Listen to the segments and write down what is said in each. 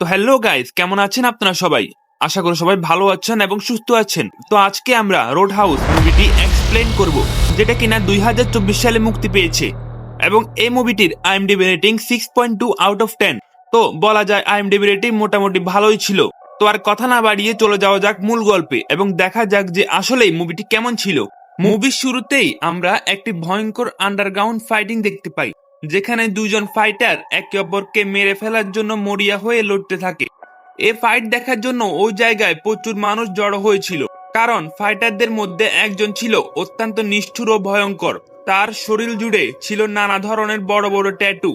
তো hello guys, কেমন আছেন আপনারা সবাই? আশা করি সবাই ভালো আছেন এবং সুস্থ আছেন। তো আজকে আমরা রোড হাউস মুভিটি এক্সপ্লেন করব, যেটা কিনা দুই হাজার চব্বিশ সালে মুক্তি পেয়েছে। এবং এই মুভিটির IMDb rating six point two out of ten তো বলা যায় আইএমডিবি রেটিং মোটামুটি ভালোই ছিল। তো আর কথা না বাড়িয়ে চলে যাওয়া যাক মূল গল্পে এবং দেখা যাক যে আসলেই মুভিটি কেমন ছিল। মুভির শুরুতেই আমরা একটি ভয়ঙ্কর আন্ডারগ্রাউন্ড ফাইটিং দেখতে পাই। যেখানে দুজন ফাইটার একে অপরকে মেরে ফেলার জন্য মরিয়া হয়ে লড়তে থাকে। এ ফাইট দেখার জন্য ওই জায়গায় প্রচুর মানুষ জড়ো হয়েছিল, কারণ ফাইটারদের মধ্যে একজন ছিল অত্যন্ত নিষ্ঠুর ও ভয়ঙ্কর। তার শরীর জুড়ে ছিল নানা ধরনের বড় বড় ট্যাটু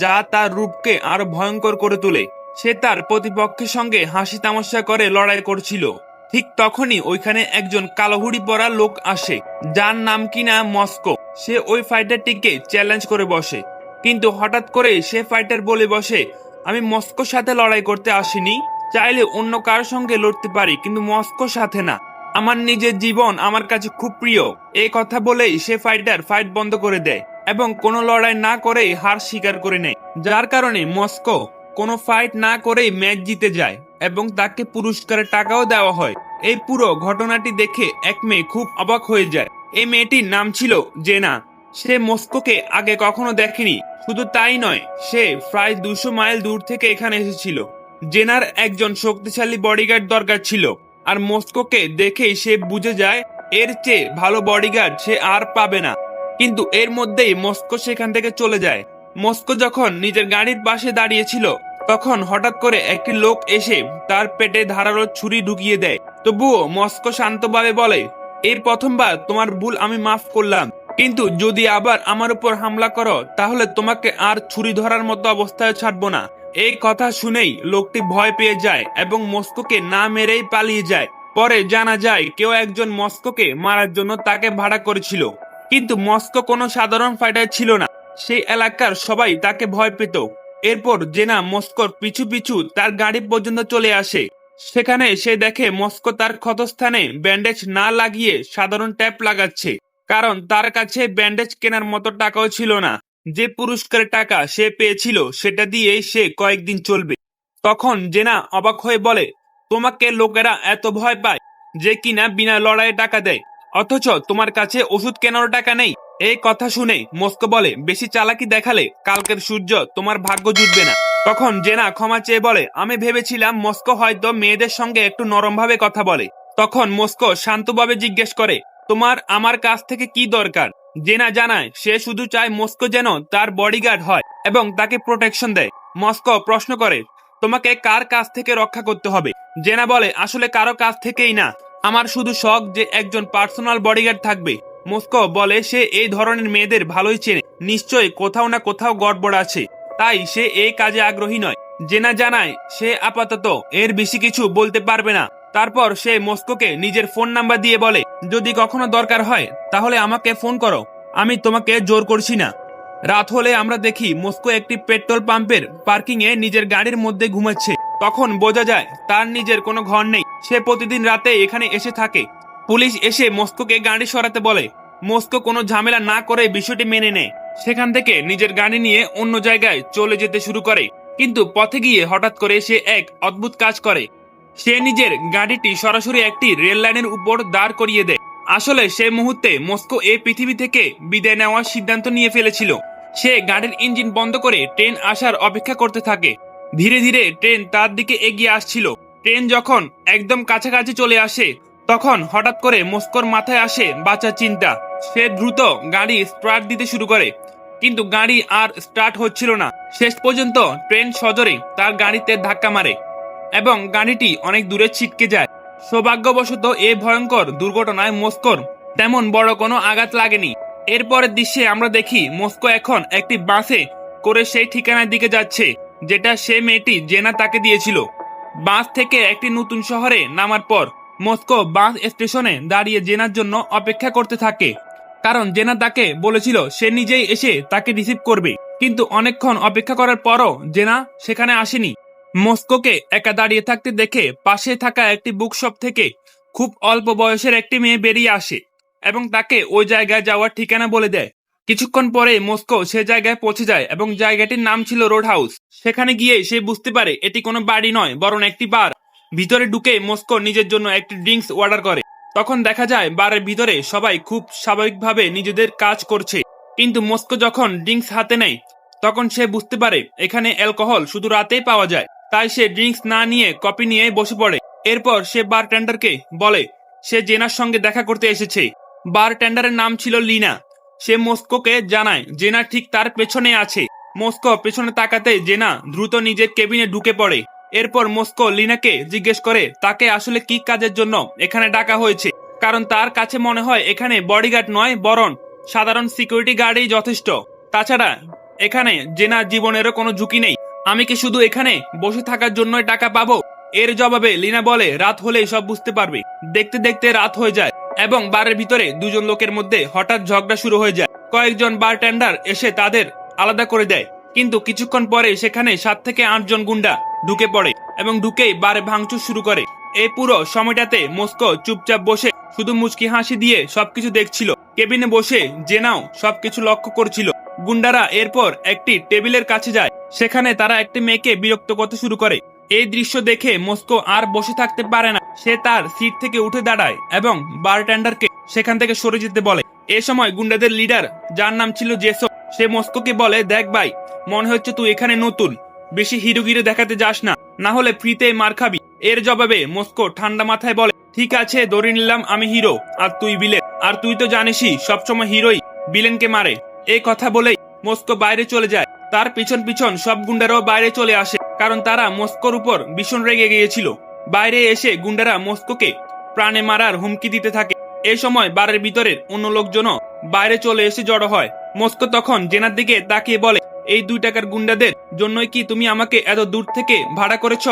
যা তার রূপকে আরও ভয়ঙ্কর করে তোলে। সে তার প্রতিপক্ষের সঙ্গে হাসি তামাশা করে লড়াই করছিল। ঠিক তখনই ওইখানে একজন কালোহুড়ি পরা লোক আসে, যার নাম কিনা মস্কো। সে ওই ফাইটারটিকে চ্যালেঞ্জ করে বসে। কিন্তু হঠাৎ করে সে ফাইটার বলে বসে, আমি মস্কোর সাথে লড়াই করতে আসিনি। চাইলে অন্য কার সঙ্গে লড়তে পারি, কিন্তু মস্কোর সাথে না। আমার নিজের জীবন আমার কাছে খুব প্রিয়। এই কথা বলেই সে ফাইটার ফাইট বন্ধ করে দেয় এবং কোনো লড়াই না করেই হার স্বীকার করে নেয়। যার কারণে মস্কো কোনো ফাইট না করেই ম্যাচ জিতে যায় এবং তাকে পুরস্কারের টাকাও দেওয়া হয়। এই পুরো ঘটনাটি দেখে এক মেয়ে খুব অবাক হয়ে যায়। এই মেয়েটির নাম ছিল জেনা। সে মস্কোকে আগে কখনো দেখেনি। শুধু তাই নয়, সে প্রায় দুশো মাইল দূর থেকে এখানে এসেছিল। জেনার একজন শক্তিশালী বডিগার্ড দরকার ছিল, আর মস্কোকে দেখেই সে বুঝে যায়, এর চেয়ে ভালো বডিগার্ড সে আর পাবে না। কিন্তু এর মধ্যেই মস্কো সেখান থেকে চলে যায়। মস্কো যখন নিজের গাড়ির পাশে দাঁড়িয়েছিল তখন হঠাৎ করে একটি লোক এসে তার পেটে ধারালো ছুরি ঢুকিয়ে দেয়। তবুও মস্কো শান্তভাবে বলে, এর প্রথমবার তোমার ভুল আমি মাফ করলাম। কিন্তু যদি আবার আমার উপর হামলা করো, তাহলে তোমাকে আর ছুরি ধরার মতো অবস্থায় ছাড়বো না। এই কথা শুনেই লোকটি ভয় পেয়ে যায় এবং মস্কোকে না মেরেই পালিয়ে যায়। পরে জানা যায়, কেউ একজন মস্কোকে মারার জন্য তাকে ভাড়া করেছিল। কিন্তু মস্কো কোনো সাধারণ ফাইটার ছিল না। সেই এলাকার সবাই তাকে ভয় পেত। এরপর জেনা মস্কোর পিছু পিছু তার গাড়ি পর্যন্ত চলে আসে। সেখানে সে দেখে মস্কো তার ক্ষতস্থানে ব্যান্ডেজ না লাগিয়ে সাধারণ ট্যাপ লাগাচ্ছে, কারণ তার কাছে ব্যান্ডেজ কেনার মতো টাকাও ছিল না। যে পুরস্কারের টাকা সে পেয়েছিল সেটা দিয়ে সে কয়েকদিন চলবে। তখন জেনা অবাক হয়ে বলে, তোমাকে লোকেরা এত ভয় পায় যে কিনা বিনা লড়াইয়ে টাকা দেয়, অথচ তোমার কাছে ওষুধ কেনার টাকা নেই। এই কথা শুনে মস্কো বলে, বেশি চালাকি দেখালে কালকের সূর্য তোমার ভাগ্য জুটবে না। তখন জেনা ক্ষমা চেয়ে বলে, আমি ভেবেছিলাম মস্কো হয়তো মেয়েদের সঙ্গে একটু নরমভাবে কথা বলে। তখন মস্কো শান্তভাবে জিজ্ঞেস করে, তোমার আমার কাছ থেকে কি দরকার? জেনা জানায়, সে শুধু চায় মস্কো যেন তার বডিগার্ড হয় এবং তাকে প্রোটেকশন দেয়। মস্কো প্রশ্ন করে, তোমাকে কার কাছ থেকে রক্ষা করতে হবে? জেনা বলে, আসলে কারও কাছ থেকেই না। আমার শুধু শখ যে একজন পার্সোনাল বডিগার্ড থাকবে। মস্কো বলে সে এই ধরনের মেয়েদের ভালোই চেনে। নিশ্চয়ই কোথাও না কোথাও গড়বড় আছে। তাই সে এই কাজে আগ্রহী নয়। জেনা জানায়, সে আপাতত এর বেশি কিছু বলতে পারবে না। তারপর সে মস্কোকে নিজের ফোন নাম্বার দিয়ে বলে, যদি কখনো দরকার হয়, তাহলে আমাকে ফোন করো। আমি তোমাকে জোর করছি না। রাত হলে আমরা দেখি মস্কো একটি পেট্রোল পাম্পের পার্কিং এ নিজের গাড়ির মধ্যে ঘুমাচ্ছে। তখন বোঝা যায়, তার নিজের কোনো ঘর নেই। সে প্রতিদিন রাতে এখানে এসে থাকে। পুলিশ এসে মস্কোকে গাড়ি সরাতে বলে। মস্কো কোনো ঝামেলা না করে বিষয়টি মেনে নেয়। সেখান থেকে নিজের গাড়ি নিয়ে অন্য জায়গায় চলে যেতে শুরু করে। কিন্তু পথে গিয়ে হঠাৎ করে সে এক অদ্ভুত কাজ করে। সে নিজের গাড়িটি সরাসরি একটি রেল লাইনের উপর দাঁড় করিয়ে দেয়। আসলে সে মুহূর্তে মস্কো এই পৃথিবী থেকে বিদায় নেওয়ার সিদ্ধান্ত নিয়ে ফেলেছিল। সে গাড়ির ইঞ্জিন বন্ধ করে ট্রেন আসার অপেক্ষা করতে থাকে। ধীরে ধীরে ট্রেন তার দিকে এগিয়ে আসছিল। ট্রেন যখন একদম কাছাকাছি চলে আসে তখন হঠাৎ করে মস্কোর মাথায় আসে বাঁচার চিন্তা। সে দ্রুত গাড়ি স্টার্ট দিতে শুরু করে। কিন্তু গাড়ি আর স্টার্ট হচ্ছিল না। শেষ পর্যন্ত ট্রেন সজরে তার গাড়িতে ধাক্কা মারে এবং গাড়িটি অনেক দূরে ছিটকে যায়। সৌভাগ্যবশত এই ভয়ঙ্কর দুর্ঘটনায় মস্কোর তেমন বড় কোনো আঘাত লাগেনি। এরপরের দৃশ্যে আমরা দেখি মস্কো এখন একটি বাসে করে সেই ঠিকানার দিকে যাচ্ছে, যেটা সে মেয়েটি জেনা তাকে দিয়েছিল। বাস থেকে একটি নতুন শহরে নামার পর মস্কো বাস স্টেশনে দাঁড়িয়ে জেনার জন্য অপেক্ষা করতে থাকে। কারণ জেনা তাকে বলেছিল, সে নিজেই এসে তাকে রিসিভ করবে। কিন্তু অনেকক্ষণ অপেক্ষা করার পরও জেনা সেখানে আসেনি। মস্কোকে একা দাঁড়িয়ে থাকতে দেখে পাশে থাকা একটি বুকশপ থেকে খুব অল্প বয়সের একটি মেয়ে বেরিয়ে আসে এবং তাকে ওই জায়গায় যাওয়ার ঠিকানা বলে দেয়। কিছুক্ষণ পরে মস্কো সে জায়গায় পৌঁছে যায় এবং জায়গাটির নাম ছিল রোড হাউস। সেখানে গিয়ে সে বুঝতে পারে, এটি কোনো বাড়ি নয়, বরং একটি বার। ভিতরে ঢুকে মস্কো নিজের জন্য একটি ড্রিঙ্কস অর্ডার করে। তখন দেখা যায়, বারের ভিতরে সবাই খুব স্বাভাবিকভাবে নিজেদের কাজ করছে। কিন্তু মস্কো যখন ড্রিঙ্কস হাতে নেয়, তখন সে বুঝতে পারে, এখানে অ্যালকোহল শুধু রাতেই পাওয়া যায়। তাই সে ড্রিঙ্কস না নিয়ে কপি নিয়ে বসে পড়ে। এরপর সে বার টেন্ডারকে বলে, সে জেনার সঙ্গে দেখা করতে এসেছে। বার টেন্ডারের নাম ছিল লিনা। সে মস্কোকে জানায়, জেনা ঠিক তার পেছনে আছে। মস্কো পেছনে তাকাতে জেনা দ্রুত নিজের কেবিনে ঢুকে পড়ে। এরপর মস্কো লিনাকে জিজ্ঞেস করে, তাকে আসলে কি কাজের জন্য এখানে ডাকা হয়েছে? কারণ তার কাছে মনে হয় এখানে বডিগার্ড নয়, বরং সাধারণ সিকিউরিটি গার্ডই যথেষ্ট। তাছাড়া এখানে জেনা জীবনেরও কোনো ঝুঁকি নেই। আমি কি শুধু এখানে বসে থাকার জন্যই টাকা পাবো? এর জবাবে লিনা বলে, রাত হলেই সব বুঝতে পারবে। দেখতে দেখতে রাত হয়ে যায় এবং বারের ভিতরে দুজন লোকের মধ্যে হঠাৎ ঝগড়া শুরু হয়ে যায়। কয়েকজন বার বারটেন্ডার এসে তাদের আলাদা করে দেয়। কিন্তু কিছুক্ষণ পরে সেখানে সাত থেকে আটজন গুন্ডা ঢুকে পড়ে এবং ঢুকেই বারে ভাঙচুর শুরু করে। এই পুরো সময়টাতে মস্কো চুপচাপ বসে শুধু মুচকি হাসি দিয়ে সবকিছু দেখছিল। কেবিনে বসে জেনাও সবকিছু লক্ষ্য করছিল। গুন্ডারা এরপর একটি টেবিলের কাছে যায়। সেখানে তারা একটি মেয়েকে বিরক্ত করতে শুরু করে। এই দৃশ্য দেখে মস্কো আর বসে থাকতে পারে না। সে তার সিট থেকে উঠে দাঁড়ায় এবং বারটেন্ডারকে সেখান থেকে সরে যেতে বলে। এ সময় গুন্ডাদের লিডার, যার নাম ছিল জেসো, সে মস্কোকে বলে, দেখ ভাই, মনে হচ্ছে তুই এখানে নতুন। বেশি হিরোগিরে দেখাতে যাস না না হলে ফ্রিতে মার খাবি। এর জবাবে মস্কো ঠান্ডা মাথায় বলে, ঠিক আছে, ধরে নিলাম আমি হিরো, আর তুই বিলেন আর তুই তো জানিসই, সবসময় হিরোই বিলেনকে মারে। এই কথা বলেই মস্কো বাইরে চলে যায়। তার পিছন পিছন সব গুন্ডারাও বাইরে চলে আসে, কারণ তারা মস্কোর উপর ভীষণ রেগে গিয়েছিল। বাইরে এসে গুন্ডারা মস্কোকে প্রাণে মারার হুমকি দিতে থাকে। এ সময় বারের ভিতরের অন্য লোকজনও বাইরে চলে এসে জড়ো হয়। মস্কো তখন জেনার দিকে তাকিয়ে বলে, এই দুই টাকার গুন্ডাদের জন্যই কি তুমি আমাকে এত দূর থেকে ভাড়া করেছ?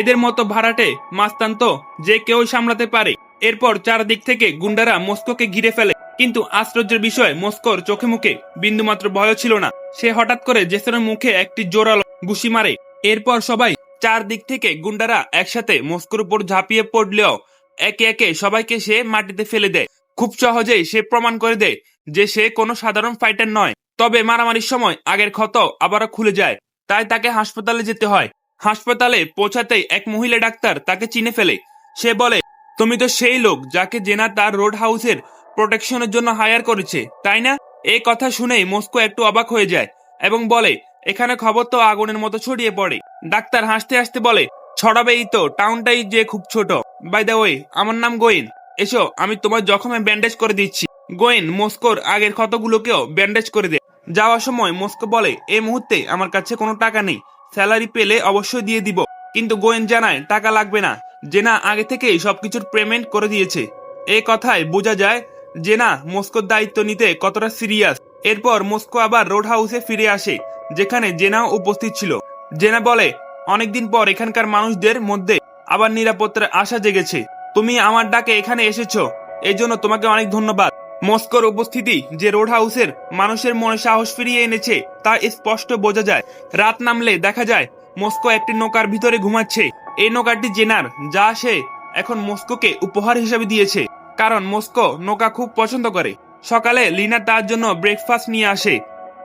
এদের মতো ভাড়াটে মাস্তান তো যে কেউ সামলাতে পারে। এরপর চারদিক থেকে গুন্ডারা মস্কোকে ঘিরে ফেলে। কিন্তু আশ্চর্যের বিষয়, মস্কোর চোখে মুখে বিন্দুমাত্র ভয় ছিল না। সে হঠাৎ করে জেসনের মুখে একটি জোরালো ঘুষি মারে। এরপর সবাই চারদিক থেকে গুন্ডারা একসাথে মস্কোর উপর ঝাঁপিয়ে পড়লেও একে একে সবাইকে সে মাটিতে ফেলে দেয়। খুব সহজেই সে প্রমাণ করে দেয় যে সে কোনো সাধারণ ফাইটার নয়। তবে মারামারির সময় আগের ক্ষত আবারও খুলে যায়, তাই তাকে হাসপাতালে যেতে হয়। হাসপাতালে পৌঁছাতেই এক মহিলা ডাক্তার তাকে চিনে ফেলে। সে বলে, তুমি তো সেই লোক যাকে জেনা তার রোড হাউসের প্রোটেকশনের জন্য হায়ার করেছে, তাই না? এই কথা শুনেই মস্কো একটু অবাক হয়ে যায় এবং বলে, এখানে খবর তো আগুনের মতো ছড়িয়ে পড়ে। ডাক্তার হাসতে হাসতে বলে ছড়াবেই তো টাউনটাই যে খুব ছোট। বাই দ্য ওয়ে আমার নাম গোয়েন। এসো, আমি তোমার জখমে ব্যান্ডেজ করে দিচ্ছি। গোয়েন, মস্কোর আগের ক্ষতগুলোকেও ব্যান্ডেজ করে দেয় যাওয়ার সময় মস্কো বলে এই মুহূর্তে আমার কাছে কোনো টাকা নেই, স্যালারি পেলে অবশ্যই দিয়ে দিব। কিন্তু গোয়েন জানায়, টাকা লাগবে না। জেনা আগে থেকেই সবকিছুর পেমেন্ট করে দিয়েছে। এই কথায় বোঝা যায়, জেনা মস্কোর দায়িত্ব নিতে কতটা সিরিয়াস এরপর মস্কো আবার রোড হাউসে ফিরে আসে, যেখানে জেনাও উপস্থিত ছিল। জেনা বলে, অনেকদিন পর এখানকার মানুষদের মধ্যে আবার নিরাপত্তার আশা জেগেছে। তুমি আমার ডাকে এখানে এসেছ। এই তোমাকে অনেক ধন্যবাদ। মস্কোর উপস্থিতি যে রোড হাউসের মানুষের মনে সাহস ফিরিয়ে এনেছে, তা স্পষ্ট বোঝা যায়। রাত নামলে দেখা যায়, মস্কো একটি নৌকার ভিতরে ঘুমাচ্ছে। এই নৌকাটি জেনার, যা সে এখন মস্কোকে উপহার হিসেবে দিয়েছে। কারণ মস্কো নৌকা খুব পছন্দ করে। সকালে লিনা তার জন্য ব্রেকফাস্ট নিয়ে আসে।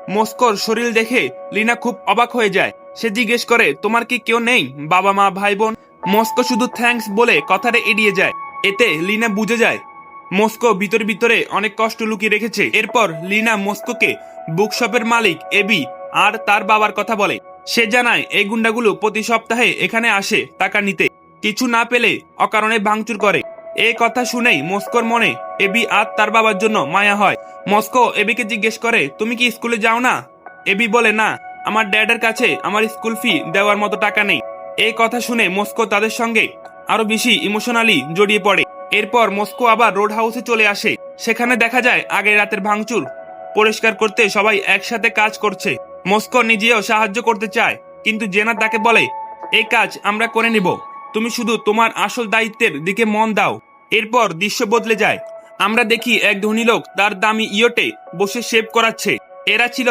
মস্কোর শরীর দেখে লিনা খুব অবাক হয়ে যায়। সে জিজ্ঞেস করে, তোমার কি কেউ নেই বাবা মা ভাই বোন মস্কো শুধু থ্যাঙ্কস বলে কথাটা এড়িয়ে যায়। এতে লিনা বুঝে যায় মস্কো ভিতরে ভিতরে অনেক কষ্ট লুকিয়ে রেখেছে। এরপর লিনা মস্কোকে বুকশপের মালিক এবি আর তার বাবার কথা বলে। সে জানায়, এই গুন্ডাগুলো প্রতি সপ্তাহে এখানে আসে টাকা নিতে। কিছু না পেলে অকারণে ভাঙচুর করে। এই কথা শুনেই মস্কোর মনে এবি আর তার বাবার জন্য মায়া হয়। মস্কো এবিকে জিজ্ঞেস করে, তুমি কি স্কুলে যাও না? এবি বলে, না, আমার ড্যাডের কাছে আমার স্কুল ফি দেওয়ার মতো টাকা নেই। এই কথা শুনে মস্কো তাদের সঙ্গে আরও বেশি ইমোশনালি জড়িয়ে পড়ে। এরপর মস্কো আবার রোড হাউসে চলে আসে। সেখানে দেখা যায়, আগের রাতের ভাঙচুর পরিষ্কার করতে সবাই একসাথে কাজ করছে। মস্কো নিজেও সাহায্য করতে চায়, কিন্তু জেনা তাকে বলে, এই কাজ আমরা করে নিব। তুমি শুধু তোমার আসল দায়িত্বের দিকে মন দাও। এরপর দৃশ্য বদলে যায়। আমরা দেখি এক ধনী লোক তার দামি ইয়োটে বসে শেভ করাচ্ছে। এরা ছিল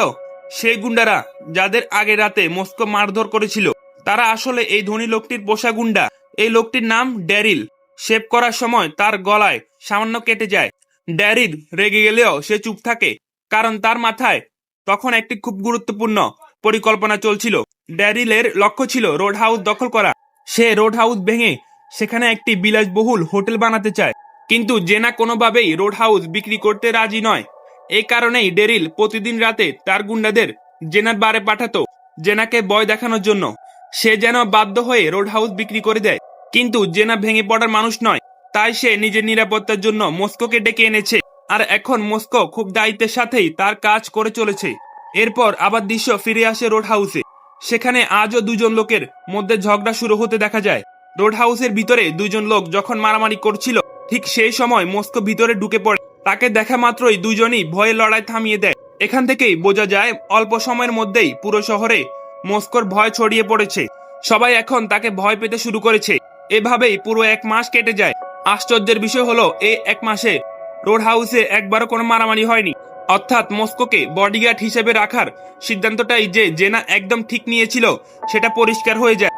সেই গুন্ডারা যাদের আগের রাতে মস্কো মারধর করেছিল। তারা আসলে এই ধনী লোকটির পোষা গুন্ডা। এই লোকটির নাম ড্যারিল। শেভ করার সময় তার গলায় সামান্য কেটে যায়। ড্যারিল রেগে গেলেও সে চুপ থাকে, কারণ তার মাথায় তখন একটি খুব গুরুত্বপূর্ণ পরিকল্পনা চলছিল। ড্যারিলের লক্ষ্য ছিল রোড হাউস দখল করা। সে রোড হাউস ভেঙে সেখানে একটি বিলাসবহুল হোটেল বানাতে চায়। কিন্তু জেনা কোনোভাবেই রোড হাউস বিক্রি করতে রাজি নয়। এই কারণেই ডেরিল প্রতিদিন রাতে তার গুন্ডাদের জেনার বারে পাঠাতো, জেনাকে ভয় দেখানোর জন্য। সে যেন বাধ্য হয়ে রোড হাউস বিক্রি করে দেয়। কিন্তু জেনা ভেঙে পড়ার মানুষ নয়, তাই সে নিজের নিরাপত্তার জন্য মস্কোকে ডেকে এনেছে। আর এখন মস্কো খুব দায়িত্বের সাথেই তার কাজ করে চলেছে। এরপর আবার দৃশ্য ফিরে আসে রোড হাউসে সেখানে আজও দুজন লোকের মধ্যে ঝগড়া শুরু হতে দেখা যায়। রোড হাউসের ভিতরে দুজন লোক যখন মারামারি করছিল, ঠিক সেই সময় মস্কো ভিতরে ঢুকে পড়ে। তাকে দেখা মাত্রই দুজনই ভয়ে লড়াই থামিয়ে দেয়। এখান থেকেই বোঝা যায়, অল্প সময়ের মধ্যেই পুরো শহরে মস্কোর ভয় ছড়িয়ে পড়েছে। সবাই এখন তাকে ভয় পেতে শুরু করেছে। এভাবেই পুরো এক মাস কেটে যায়। আশ্চর্যের বিষয় হলো, এই এক মাসে রোড হাউসে একবারও কোনো মারামারি হয়নি। অর্থাৎ মস্কোকে বডিগার্ড হিসেবে রাখার সিদ্ধান্তটাই যে জেনা একদম ঠিক নিয়েছিল, সেটা পরিষ্কার হয়ে যায়।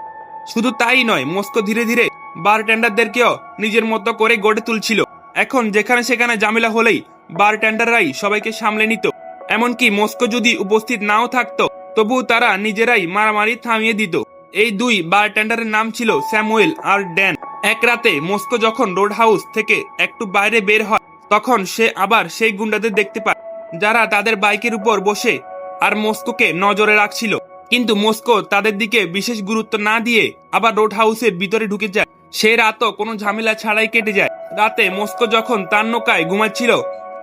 শুধু তাই নয়, মস্কো ধীরে ধীরে বারটেন্ডারদেরকেও নিজের মতো করে গড়ে তুলছিল। এখন যেখানে সেখানে ঝামেলা হলেই বারটেন্ডাররাই সবাইকে সামলে নিত। এমনকি মস্কো যদি উপস্থিত নাও থাকতো, তবুও তারা নিজেরাই মারামারি থামিয়ে দিত। এই দুই বারটেন্ডারের নাম ছিল স্যামুয়েল আর ড্যান। এক রাতে মস্কো যখন রোড হাউস থেকে একটু বাইরে বের হয়, তখন সে আবার সেই গুন্ডাদের দেখতে পায়, যারা তাদের বাইকের উপর বসে আর মস্কোকে নজরে রাখছিল। কিন্তু মস্কো তাদের দিকে বিশেষ গুরুত্ব না দিয়ে আবার রোড হাউসের ভিতরে ঢুকে যায়। সে রাতও কোনো ঝামেলা ছাড়াই কেটে যায়। রাতে মস্কো যখন তার নৌকায় ঘুমাচ্ছিল,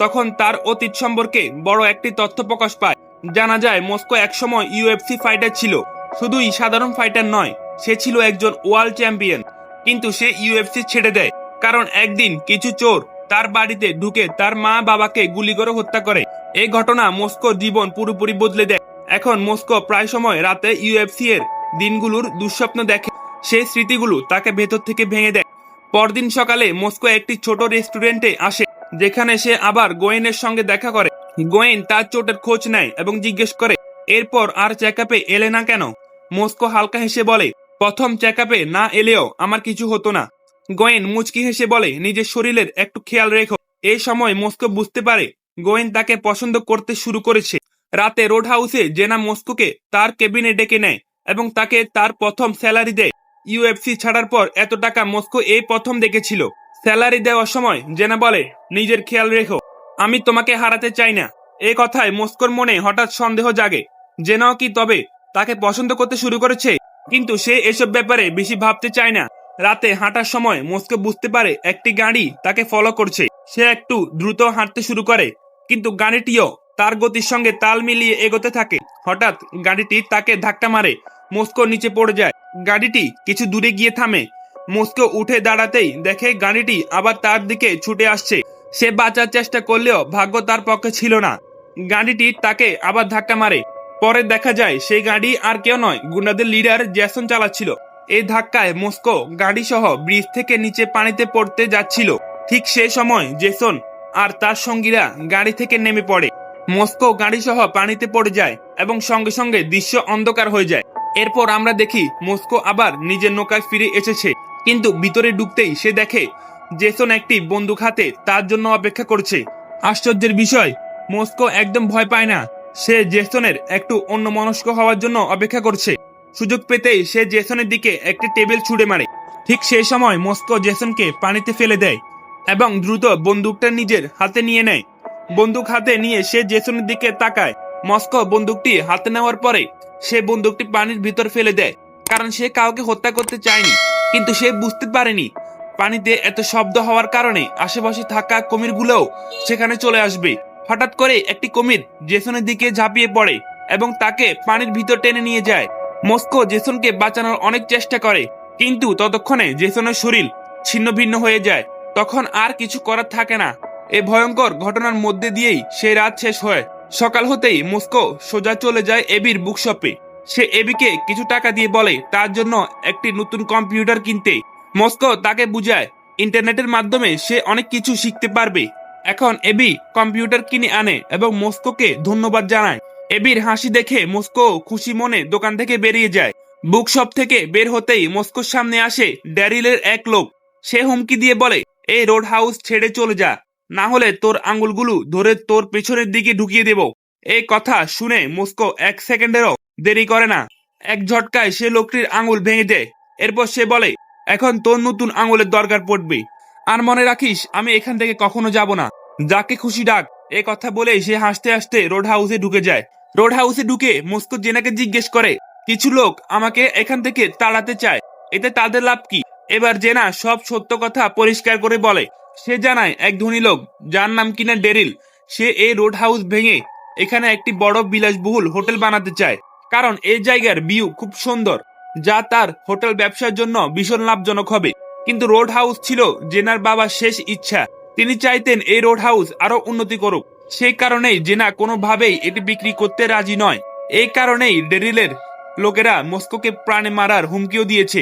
তখন তার অতীত সম্পর্কে বড় একটি তথ্য প্রকাশ পায়। জানা যায়, মস্কো একসময় ইউএফসি ফাইটার ছিল। শুধুই সাধারণ ফাইটার নয়, সে ছিল একজন ওয়ার্ল্ড চ্যাম্পিয়ন কিন্তু সে ইউএফসি ছেড়ে দেয়, কারণ একদিন কিছু চোর তার বাড়িতে ঢুকে তার মা বাবাকে গুলি করে হত্যা করে। এই ঘটনা মস্কোর জীবন পুরোপুরি বদলে দেয়। এখন মস্কো প্রায় সময় রাতে ইউএফসি এর দিনগুলোর দুঃস্বপ্ন দেখে। সেই স্মৃতিগুলো তাকে ভেতর থেকে ভেঙে দেয়। পরদিন সকালে মস্কো একটি ছোট রেস্টুরেন্টে আসে, যেখানে সে আবার গোয়েনের সঙ্গে দেখা করে। গোয়েন তার চোটের খোঁজ নেয় এবং জিজ্ঞেস করে এরপর আর চেক এলে না কেন? মস্কো হালকা হেসে বলে, প্রথম চেক না এলেও আমার কিছু হতো না। গোয়েন মুচকি হেসে বলে, নিজের শরীরের একটু খেয়াল রেখো। এই সময় মস্কো বুঝতে পারে, গোয়েন তাকে পছন্দ করতে শুরু করেছে। রাতে রোড হাউসে জেনা মস্কোকে তার কেবিনে ডেকে নেয় এবং তাকে তার প্রথম স্যালারি দেয়। ইউএফসি ছাড়ার পর এত টাকা মস্কো এই প্রথম দেখেছিল। স্যালারি দেওয়ার সময় জেনা বলে, নিজের খেয়াল রেখো। আমি তোমাকে হারাতে চাই না। এই কথায় মস্কোর মনে হঠাৎ সন্দেহ জাগে জেনাও কি তবে তাকে পছন্দ করতে শুরু করেছে। কিন্তু সে এসব ব্যাপারে বেশি ভাবতে চায় না। রাতে হাঁটার সময় মস্কো বুঝতে পারে একটি গাড়ি তাকে ফলো করছে। সে একটু দ্রুত হাঁটতে শুরু করে, কিন্তু গাড়িটিও তার গতির সঙ্গে তাল মিলিয়ে এগোতে থাকে। হঠাৎ গাড়িটি তাকে ধাক্কা মারে, মস্কো নিচে পড়ে যায়। গাড়িটি কিছু দূরে গিয়ে থামে। মস্কো উঠে দাঁড়াতেই দেখে গাড়িটি আবার তার দিকে ছুটে আসছে। সে বাঁচার চেষ্টা করলেও ভাগ্য তার পক্ষে ছিল না। গাড়িটি তাকে আবার ধাক্কা মারে। পরে দেখা যায় সেই গাড়ি আর কেউ নয়, গুন্ডাদের লিডার জ্যাসন চালাচ্ছিল। এই ধাক্কায় মস্কো গাড়ি সহ ব্রিজ থেকে নিচে পানিতে পড়তে যাচ্ছিল। ঠিক সেই সময় জেসন আর তার সঙ্গীরা গাড়ি থেকে নেমে পড়ে। মস্কো গাড়ি সহ পানিতে পড়ে যায় এবং সঙ্গে সঙ্গে দৃশ্য অন্ধকার হয়ে যায়। এরপর আমরা দেখি মস্কো আবার নিজের নৌকায় ফিরে এসেছে। কিন্তু ভিতরে ঢুকতেই সে দেখে জেসন একটি বন্দুক হাতে তার জন্য অপেক্ষা করছে। আশ্চর্যের বিষয় মস্কো একদম ভয় পায় না। সে জেসনের একটু অন্য মনস্ক হওয়ার জন্য অপেক্ষা করছে। সুযোগ পেতেই সে জেসনের দিকে একটি টেবিল ছুড়ে মারে। ঠিক সেই সময় মস্কো জেসনকে পানিতে ফেলে দেয় এবং দ্রুত বন্দুকটা নিজের হাতে নিয়ে নেয়। বন্দুক হাতে নিয়ে সে জেসনের দিকে তাকায়। মস্কো বন্দুকটি হাতে নেওয়ার পরে সে বন্দুকটি পানির ভিতর ফেলে দেয়, কারণ সে কাউকে হত্যা করতে চায়নি। কিন্তু সে বুঝতে পারেনি, পানিতে এত শব্দ হওয়ার কারণে আশেপাশে থাকা কুমিরগুলোও সেখানে চলে আসবে। হঠাৎ করে একটি কুমির জেসনের দিকে ঝাঁপিয়ে পড়ে এবং তাকে পানির ভিতর টেনে নিয়ে যায়। মস্কো জেসনকে বাঁচানোর অনেক চেষ্টা করে, কিন্তু ততক্ষণে জেসনের শরীর ছিন্ন ভিন্ন হয়ে যায়। তখন আর কিছু করার থাকে না। এ ভয়ঙ্কর ঘটনার মধ্যে দিয়েই সে রাত শেষ হয়। সকাল হতেই মস্কো সোজা চলে যায় এবির বুকশপে। সে এবিকে কিছু টাকা দিয়ে বলে, তার জন্য একটি নতুন কম্পিউটার কিনতে। মস্কো তাকে বুঝায়, ইন্টারনেটের মাধ্যমে সে অনেক কিছু শিখতে পারবে। এখন এবি কম্পিউটার কিনে আনে এবং মস্কোকে ধন্যবাদ জানায়। এবির হাসি দেখে মস্কো খুশি মনে দোকান থেকে বেরিয়ে যায়। বুকশপ থেকে বের হতেই মস্কোর সামনে আসে ড্যারিলের এক লোক। সে হুমকি দিয়ে বলে, এই রোড হাউস ছেড়ে চলে যা। না হলে তোর আঙ্গুলগুলো ধরে তোর পেছনের দিকে ঢুকিয়ে দেব এই কথা শুনে মস্কো এক সেকেন্ডেরও দেরি করে না। এক ঝটকায় সে লোকটির আঙুল ভেঙে দেয়। এরপর সে বলে, এখন তোর নতুন আঙুলের দরকার পড়বে। আর মনে রাখিস, আমি এখান থেকে কখনো যাব না। যাকে খুশি ডাক, এ কথা বলে সে হাসতে হাসতে রোড হাউসে ঢুকে যায়। রোড হাউসে ঢুকে মস্কো জেনাকে জিজ্ঞেস করে, কিছু লোক আমাকে এখান থেকে তাড়াতে চায়, এতে তাদের লাভ কি? এবার জেনা সব সত্য কথা পরিষ্কার করে বলে, সে জানায় এক ধনী লোক, যার নাম কিনা ডেরিল। সে এই রোড হাউস ভেঙে এখানে একটি বড় বিলাসবহুল হোটেল বানাতে চায়। কারণ এই জায়গার ভিউ খুব সুন্দর, যা তার হোটেল ব্যবসার জন্য ভীষণ লাভজনক হবে। কিন্তু রোড হাউস ছিল জেনার বাবার শেষ ইচ্ছা। তিনি চাইতেন এই রোড হাউস আরও উন্নতি করুক। সেই কারণেই জেনা কোনোভাবেই এটি বিক্রি করতে রাজি নয়। এই কারণেই ডেরিলের লোকেরা মস্কোকে প্রাণে মারার হুমকিও দিয়েছে।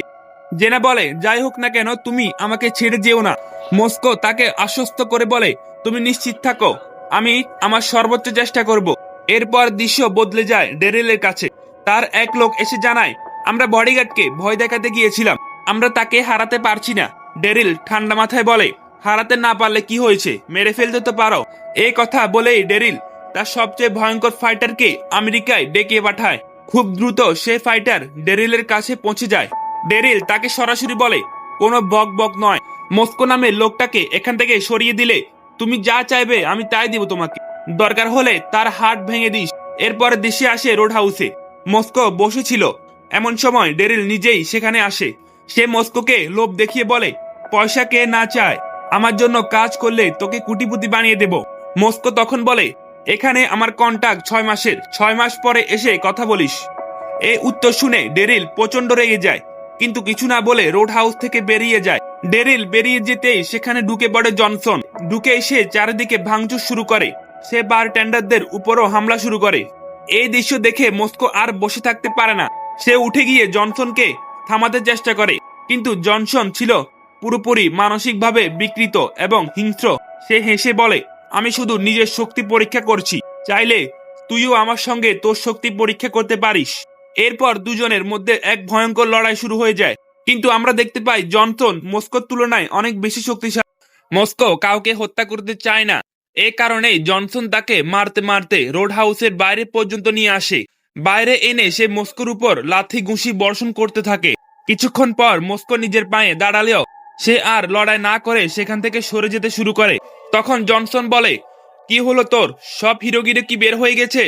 জেনা বলে, যাই হোক না কেন, তুমি আমাকে ছেড়ে যেও না। মস্কো তাকে আশ্বস্ত করে বলে, তুমি নিশ্চিত থাকো, আমি আমার সর্বোচ্চ চেষ্টা করব। এরপর দৃশ্য বদলে যায় ডেরিলের কাছে। তার এক লোক এসে জানায়, আমরা বডিগার্ডকে ভয় দেখাতে গিয়েছিলাম। আমরা তাকে হারাতে পারছি না। ডেরিল ঠান্ডা মাথায় বলে, হারাতে না পারলে কি হয়েছে? মেরে ফেলতে তো পারো। এই কথা বলেই ডেরিল তার সবচেয়ে ভয়ঙ্কর ফাইটারকে আমেরিকায় ডেকে পাঠায়। খুব দ্রুত সে ফাইটার ডেরিলের কাছে পৌঁছে যায়। ডেরিল তাকে সরাসরি বলে, কোনো বক বক নয়। মস্কো নামের লোকটাকে এখান থেকে সরিয়ে দিলে তুমি যা চাইবে আমি তাই দিব তোমাকে। দরকার হলে তার হাট ভেঙে দিস। এরপর দেশে আসে রোড হাউসে। মস্কো বসেছিল। এমন সময় ডেরিল নিজেই সেখানে আসে। সে মস্কোকে লোভ দেখিয়ে বলে, পয়সা কে না চায়? আমার জন্য কাজ করলে তোকে কুটিপুতি বানিয়ে দেব। মস্কো তখন বলে, এখানে আমার কন্টাক্ট ছয় মাসের। ছয় মাস পরে এসে কথা বলিস। এই উত্তর শুনে ডেরিল প্রচণ্ড রেগে যায়, কিন্তু কিছু না বলে রোড হাউস থেকে বেরিয়ে যায়। ডেরিল বেরিয়ে যেতেই সেখানে ঢুকে পড়ে জনসন। ঢুকে এসে চারিদিকে ভাঙচুর শুরু করে। সে বার টেন্ডারদের উপরও হামলা শুরু করে। এই দৃশ্য দেখে মস্কো আর বসে থাকতে পারে না। সে উঠে গিয়ে জনসনকে থামাতে চেষ্টা করে। কিন্তু জনসন ছিল পুরোপুরি মানসিকভাবে বিকৃত এবং হিংস্র। সে হেসে বলে, আমি শুধু নিজের শক্তি পরীক্ষা করছি। চাইলে তুইও আমার সঙ্গে তোর শক্তি পরীক্ষা করতে পারিস। এরপর দুজনের মধ্যে এক ভয়ঙ্কর লড়াই শুরু হয়ে যায়। কিন্তু আমরা দেখতে পাই, জনসন মস্কোর তুলনায় অনেক বেশি শক্তিশালী। মস্কো কাউকে হত্যা করতে চায় না। এ কারণে জনসন তাকে মারতে মারতে রোড হাউসের বাইরে পর্যন্ত নিয়ে আসে। বাইরে এনে সে মস্কোর উপর লাথি, ঘুষি বর্ষণ করতে থাকে। কিছুক্ষণ পর মস্কো নিজের পায়ে দাঁড়ালেও সে আর লড়াই না করে সেখান থেকে সরে যেতে শুরু করে। তখন জনসন বলে, কি হলো তোর? সব হিরোগিরে কি বের হয়ে গেছে?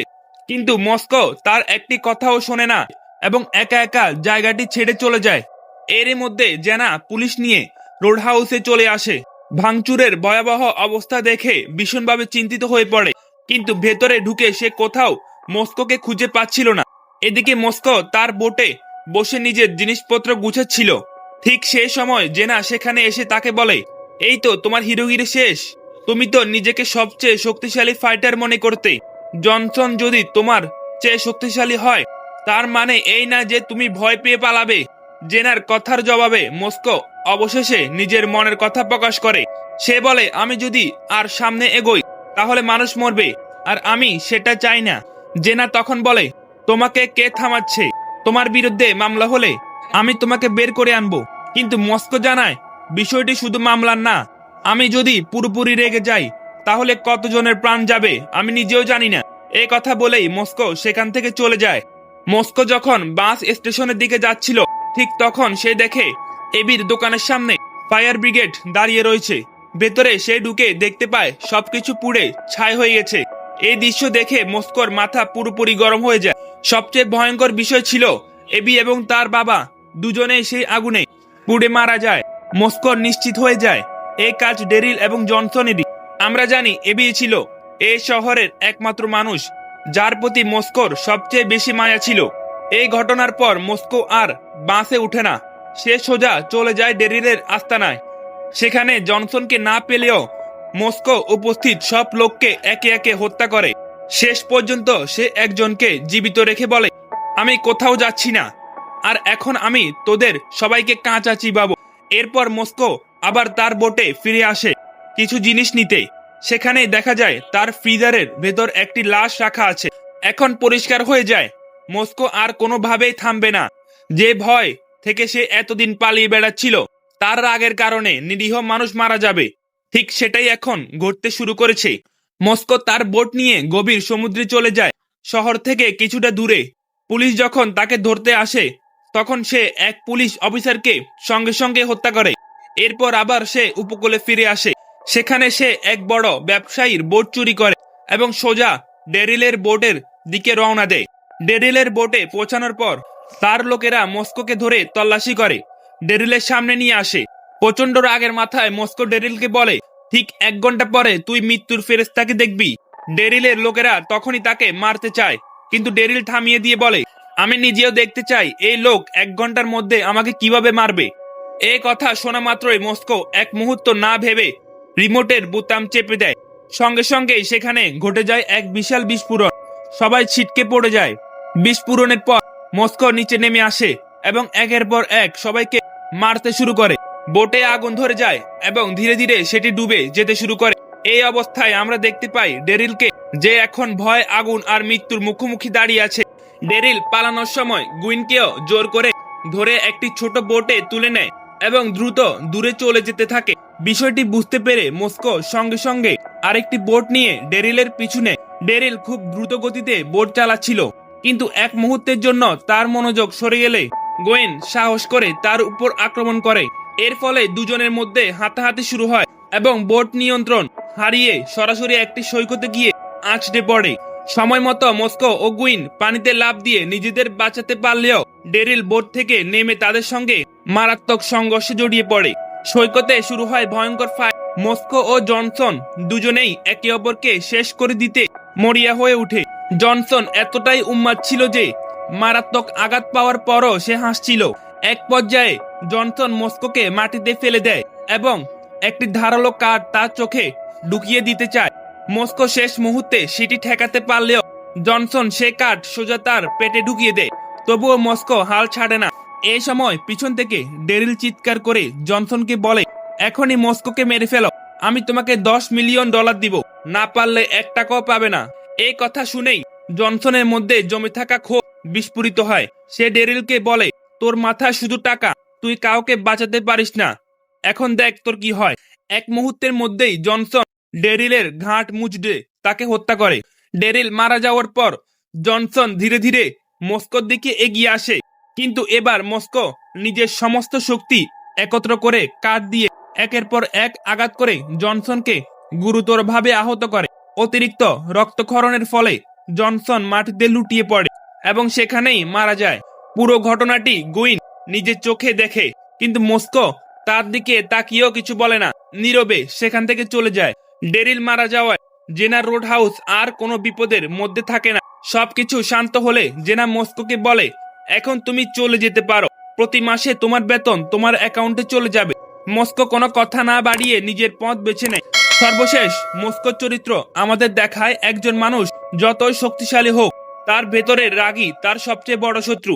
কিন্তু মস্কো তার একটি কথাও শোনে না এবং একা একা জায়গাটি ছেড়ে চলে যায়। এরই মধ্যে জেনা পুলিশ নিয়ে রোড হাউসে চলে আসে। ভাঙচুরের ভয়াবহ অবস্থা দেখে ভীষণভাবে চিন্তিত হয়ে পড়ে। কিন্তু ভেতরে ঢুকে সে কোথাও মস্কোকে খুঁজে পাচ্ছিল না। এদিকে মস্কো তার বোটে বসে নিজের জিনিসপত্র গুছাচ্ছিল। ঠিক সেই সময় জেনা সেখানে এসে তাকে বলে, এই তো, তোমার হিরোগিরি শেষ। তুমি তো নিজেকে সবচেয়ে শক্তিশালী ফাইটার মনে করতে। জনসন যদি তোমার চেয়ে শক্তিশালী হয়, তার মানে এই না যে তুমি ভয় পেয়ে পালাবে। জেনার কথার জবাবে মস্কো অবশেষে নিজের মনের কথা প্রকাশ করে। সে বলে, আমি যদি আর সামনে এগোই, তাহলে মানুষ মরবে, আর আমি সেটা চাই না। জেনা তখন বলে, তোমাকে কে থামাচ্ছে? তোমার বিরুদ্ধে মামলা হলে আমি তোমাকে বের করে আনব। কিন্তু মস্কো জানায়, বিষয়টি শুধু মামলার না, আমি যদি পুরোপুরি রেগে যাই, তাহলে কতজনের প্রাণ যাবে আমি নিজেও জানি না। এই কথা বলেই মস্কো সেখান থেকে চলে যায়। মস্কো যখন বাস স্টেশনের দিকে যাচ্ছিল, ঠিক তখন সে দেখে এবির দোকানের সামনে ফায়ার ব্রিগেড দাঁড়িয়ে রয়েছে। ভেতরে সে ঢুকে দেখতে পায় সবকিছু পুড়ে ছাই হয়ে গেছে। এই দৃশ্য দেখে মস্কোর মাথা পুরোপুরি গরম হয়ে যায়। সবচেয়ে ভয়ঙ্কর বিষয় ছিল, এবি এবং তার বাবা দুজনেই সেই আগুনে পুড়ে মারা যায়, মস্কোর নিশ্চিত হয়ে যায়। এই কাজ ডেরিল এবং জনসনেরই। আমরা জানি এবি ছিল এই শহরের একমাত্র মানুষ, যার প্রতি মস্কোর সবচেয়ে বেশি মায়া ছিল। এই ঘটনার পর মস্কো আর বাসে উঠে না। সে সোজা চলে যায় ডেরিলের আস্তানায়। সেখানে জনসনকে না পেলেও মস্কো উপস্থিত সব লোককে একে একে হত্যা করে। শেষ পর্যন্ত সে একজনকে জীবিত রেখে বলে, আমি কোথাও যাচ্ছি না। আর এখন আমি তোদের সবাইকে কাঁচা চিবাবো। এরপর মস্কো আবার তার বোটে ফিরে আসে কিছু জিনিস নিতে। সেখানেই দেখা যায় তার ফ্রিজারের ভেতর একটি লাশ রাখা আছে। এখন পরিষ্কার হয়ে যায়। মস্কো আর কোনোভাবেই থামবে না। যে ভয় থেকে সে এতদিন পালিয়ে বেড়াচ্ছিল, তার রাগের কারণে নিরীহ মানুষ মারা যাবে। ঠিক সেটাই এখন ঘটতে শুরু করেছে। মস্কো তার বোট নিয়ে গভীর সমুদ্রে চলে যায়। শহর থেকে কিছুটা দূরে। পুলিশ যখন তাকে ধরতে আসে, তখন সে এক পুলিশ অফিসারকে সঙ্গে সঙ্গে হত্যা করে। এরপর আবার সে উপকূলে ফিরে আসে। সেখানে সে এক বড় ব্যবসায়ীর বোট চুরি করে এবং সোজা ডেরিলের বোটের দিকে রওনা দেয়। ডেরিলের বোটে পৌঁছানোর পর তার লোকেরা মস্কোকে ধরে তল্লাশি করে। ডেরিলের সামনে নিয়ে আসে। প্রচণ্ড রাগের মাথায় মস্কো ডেরিলকে বলে ঠিক এক ঘণ্টা পরে তুই মৃত্যুর ফেরেস্তাকে দেখবি। ডেরিলের লোকেরা তখনই তাকে মারতে চায়, কিন্তু ডেরিল থামিয়ে দিয়ে বলে, আমি নিজেও দেখতে চাই, এই লোক এক ঘণ্টার মধ্যে আমাকে কীভাবে মারবে? এই কথা শোনা মাত্রই মস্কো এক মুহূর্ত না ভেবে রিমোটের বোতাম চেপে দেয়। সঙ্গে সঙ্গেই সেখানে ঘটে যায় এক বিশাল বিস্ফোরণ। সবাই ছিটকে পড়ে যায়। বিস্ফোরণের পর মস্কো নিচে নেমে আসে এবং একের পর এক সবাইকে মারতে শুরু করে। বোটে আগুন ধরে যায় এবং ধীরে ধীরে সেটি ডুবে যেতে শুরু করে। এই অবস্থায় আমরা দেখতে পাই ডেরিলকে যে এখন ভয় আগুন আর মৃত্যুর মুখোমুখি দাঁড়িয়ে আছে। ডেরিল পালানোর সময় গুইনকেও জোর করে ধরে একটি ছোট বোটে তুলে নেয় এবং দ্রুত দূরে চলে যেতে থাকে। বিষয়টি বুঝতে পেরে মস্কো সঙ্গে সঙ্গে আরেকটি বোট নিয়ে ডেরিলের পিছনে ডেরিল খুব দ্রুত গতিতে বোট চালাচ্ছিল, কিন্তু এক মুহূর্তের জন্য তার মনোযোগ সরে গেলে গোয়েন সাহস করে তার উপর আক্রমণ করে। এর ফলে দুজনের মধ্যে হাতাহাতি শুরু হয় এবং বোট নিয়ন্ত্রণ হারিয়ে সরাসরি একটি সৈকতে গিয়ে আছড়ে পড়ে। সময় মতো মস্কো ও গুইন পানিতে লাফ দিয়ে নিজেদের বাঁচাতে পারলেও ডেরিল বোট থেকে নেমে তাদের সঙ্গে মারাত্মক সংঘর্ষে জড়িয়ে পড়ে। সৈকতে শুরু হয় ভয়ঙ্কর ফাইট মস্কো ও জনসন দুজনেই একে অপরকে শেষ করে দিতে মরিয়া হয়ে ওঠে। জনসন এতটাই উন্মাদ ছিল যে মারাত্মক আঘাত পাওয়ার পরও সে হাসছিল। এক পর্যায়ে জনসন মস্কোকে মাটিতে ফেলে দেয় এবং একটি ধারালো কাঠ তার চোখে ঢুকিয়ে দিতে চায়। মস্কো শেষ মুহূর্তে সেটি ঠেকাতে পারলেও জনসন সে কাঠ সোজা তার পেটে ঢুকিয়ে দেয়। তবুও মস্কো হাল ছাড়ে না। এই সময় পিছন থেকে ডেরিল চিৎকার করে জনসনকে বলে, এখনই মস্কোকে মেরে ফেলো। আমি তোমাকে দশ মিলিয়ন ডলার দিব। না পারলে এক টাকাও পাবে না। এই কথা শুনেই জনসনের মধ্যে জমে থাকা ক্ষোভ বিস্ফোরিত হয়। সে ডেরিলকে বলে তোর মাথায় শুধু টাকা, তুই কাউকে বাঁচাতে পারিস না। এখন দেখ তোর কি হয়। এক মুহূর্তের মধ্যেই জনসন ডেরিলের ঘাট মুচড়ে তাকে হত্যা করে। ডেরিল মারা যাওয়ার পর জনসন ধীরে ধীরে মস্কোর দিকে এগিয়ে আসে। কিন্তু এবার মস্কো নিজের সমস্ত শক্তি একত্র করে কাঠ দিয়ে একের পর এক আঘাত করে জনসনকে গুরুতরভাবে আহত করে। অতিরিক্ত রক্তক্ষরণের ফলে জনসন মাটিতে লুটিয়ে পড়ে এবং সেখানেই মারা যায়। পুরো ঘটনাটি গুইন নিজের চোখে দেখে। কিন্তু মস্কো তার দিকে তাকিয়েও কিছু বলে না। নীরবে সেখান থেকে চলে যায়। ডেরিল মারা যাওয়ায় জেনা রোড হাউস আর কোনো বিপদের মধ্যে থাকে না। সবকিছু শান্ত হলে জেনা মস্কোকে বলে, এখন তুমি চলে যেতে পারো। প্রতি মাসে তোমার বেতন তোমার অ্যাকাউন্টে চলে যাবে। মস্কো কোনো কথা না বাড়িয়ে নিজের পথ বেছে নেয়। সর্বশেষ মস্কোর চরিত্র আমাদের দেখায় একজন মানুষ যতই শক্তিশালী হোক, তার ভেতরের রাগই তার সবচেয়ে বড় শত্রু।